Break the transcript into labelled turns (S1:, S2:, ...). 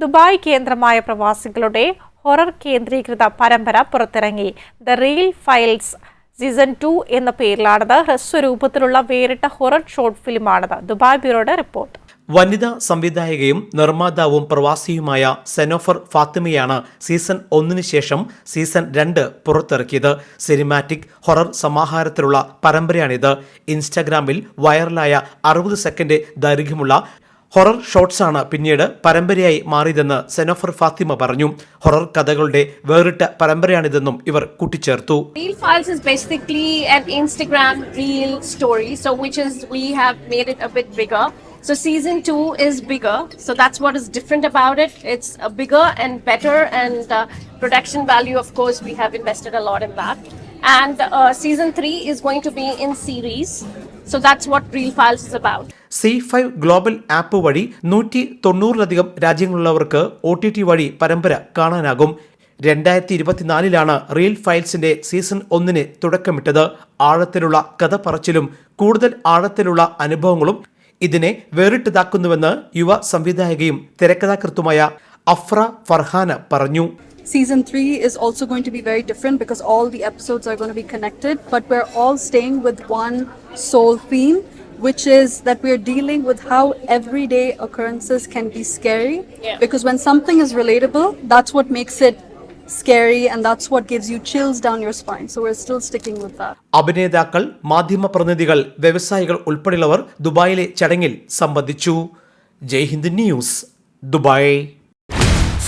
S1: Dubai കേന്ദ്രമായ പ്രവാസികളുടെ horror കേന്ദ്രീകൃത പരമ്പര പുറത്തിറങ്ങി. The real files season two എന്ന പേരിലാണത്. ഹ്രസ്വരൂപത്തിലുള്ള വേറിട്ട ഹൊറർ ഷോർട്ട് ഫിലിമാണത്. ദുബായ് ബ്യൂറോയുടെ റിപ്പോർട്ട്.
S2: വനിതാ സംവിധായകയും നിർമ്മാതാവും പ്രവാസിയുമായ സെനോഫർ ഫാത്തിമയാണ് സീസൺ ഒന്നിന് ശേഷം സീസൺ രണ്ട് പുറത്തിറക്കിയത്. സിനിമാറ്റിക് ഹൊറർ സമാഹാരത്തിലുള്ള പരമ്പരയാണിത്. ഇൻസ്റ്റാഗ്രാമിൽ വൈറലായ അറുപത് സെക്കൻഡ് ദൈർഘ്യമുള്ള ഹൊറർ ഷോട്ട്സാണ് പിന്നീട് പരമ്പരയായി മാറിയതെന്ന് സെനോഫർ ഫാത്തിമ പറഞ്ഞു ഹൊറർ കഥകളുടെ വേറിട്ട പരമ്പരയാണിതെന്നും ഇവർ കൂട്ടിച്ചേർത്തു
S3: so. So season two is bigger, so that's what is different about it. It's a bigger and better, and uh, production value, of course, we have invested a lot in that. And uh, season three is going to be in series, so that's what reel Files is about.
S2: C five global app വഴി നൂറ്റി തൊണ്ണൂറിലധികം രാജ്യങ്ങളിലുള്ളവർക്ക് O T T വഴി പരമ്പര കാണാനാകും. രണ്ടായിരത്തി ഇരുപത്തിനാലിലാണ് reel ഫയൽസിന്റെ season ഒന്നിന് തുടക്കമിട്ടത്. ആഴത്തിലുള്ള കഥ പറച്ചിലും കൂടുതൽ ആഴത്തിലുള്ള അനുഭവങ്ങളും ഇതിനെ വേറിട്ടതാക്കുന്നുവെന്ന് യുവ സംവിധായകയും തിരക്കഥാകൃത്തുമായ അഫ്ര ഫർഹാന പറഞ്ഞു.
S4: Season three is also going to be very different because all the episodes are going to be connected, but we're all staying with one sole theme, which is that we're dealing with how everyday occurrences can be scary.
S3: Yeah.
S4: Because when something is relatable, that's what makes it scary and that's what gives you chills down your spine. So we're still sticking with that.
S2: അഭിനേതാക്കൾ മാധ്യമപ്രതിനിധികൾ വ്യവസായികൾ ഉൾപ്പെടെയുള്ളവർ ദുബായിലെ ചടങ്ങിൽ സംബന്ധിച്ചു Jaihind news Dubai